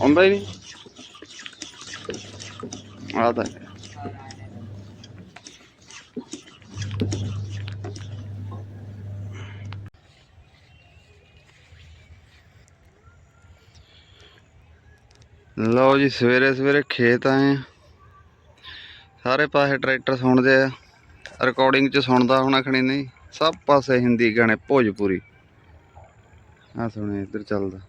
ਆਉਂਦਾ ਹੀ ਨਹੀਂ। ਆ ਲਓ ਜੀ, ਸਵੇਰੇ ਸਵੇਰੇ ਖੇਤ ਆਏ ਆ ਸਾਰੇ ਪਾਸੇ ਟਰੈਕਟਰ ਸੁਣਦੇ ਆ। ਰਿਕਾਰਡਿੰਗ ਚ ਸੁਣਦਾ ਹੋਣਾ ਖਣੀ ਨਹੀਂ, ਸਭ ਪਾਸੇ ਹਿੰਦੀ ਗਾਣੇ ਭੋਜਪੁਰੀ। ਆ ਸੁਣੇ ਇੱਧਰ ਚੱਲਦਾ।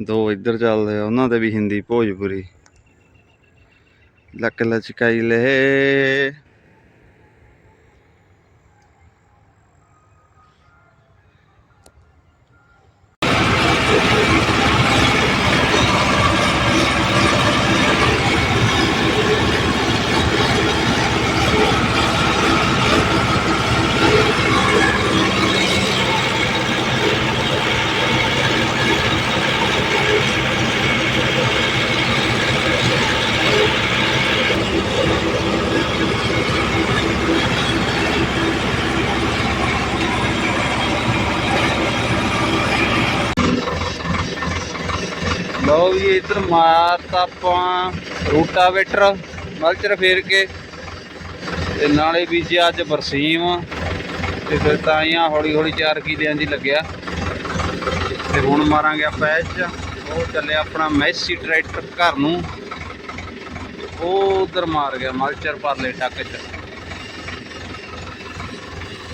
ਦੋ ਇੱਧਰ ਚੱਲਦੇ ਆ ਉਹਨਾਂ ਦੇ ਵੀ ਹਿੰਦੀ ਭੋਜਪੁਰੀ। ਲੱਕ ਲਚਕਾਈ ਲੈ। ਲਓ ਵੀ ਇੱਧਰ ਮਾਰਤਾ ਆਪਾਂ ਰੂਟਾਵੇਟਰ ਮਲਚਰ ਫੇਰ ਕੇ ਤੇ ਨਾਲੇ ਬੀਜਿਆ ਅੱਜ ਬਰਸੀਮ ਤੇ ਫਿਰ ਤਾਈਆਂ ਹੌਲੀ ਹੌਲੀ ਚਾਰ ਕਿਲਿਆਂ ਦੀ ਲੱਗਿਆ। ਤੇ ਹੁਣ ਮਾਰਾਂਗੇ ਆਪਾਂ ਇਹ 'ਚ। ਉਹ ਚੱਲਿਆ ਆਪਣਾ ਮੈਸੀ ਟਰੈਕਟਰ ਘਰ ਨੂੰ। ਉਹ ਉਧਰ ਮਾਰ ਗਿਆ ਮਲਚਰ ਪਰਲੇ ਟੱਕ 'ਚ।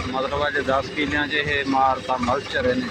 ਮਤਲਬ ਅੱਜ 10 ਕਿਲਿਆਂ 'ਚ ਇਹ ਮਾਰਤਾ ਮਲਚਰ ਇਹਨੇ।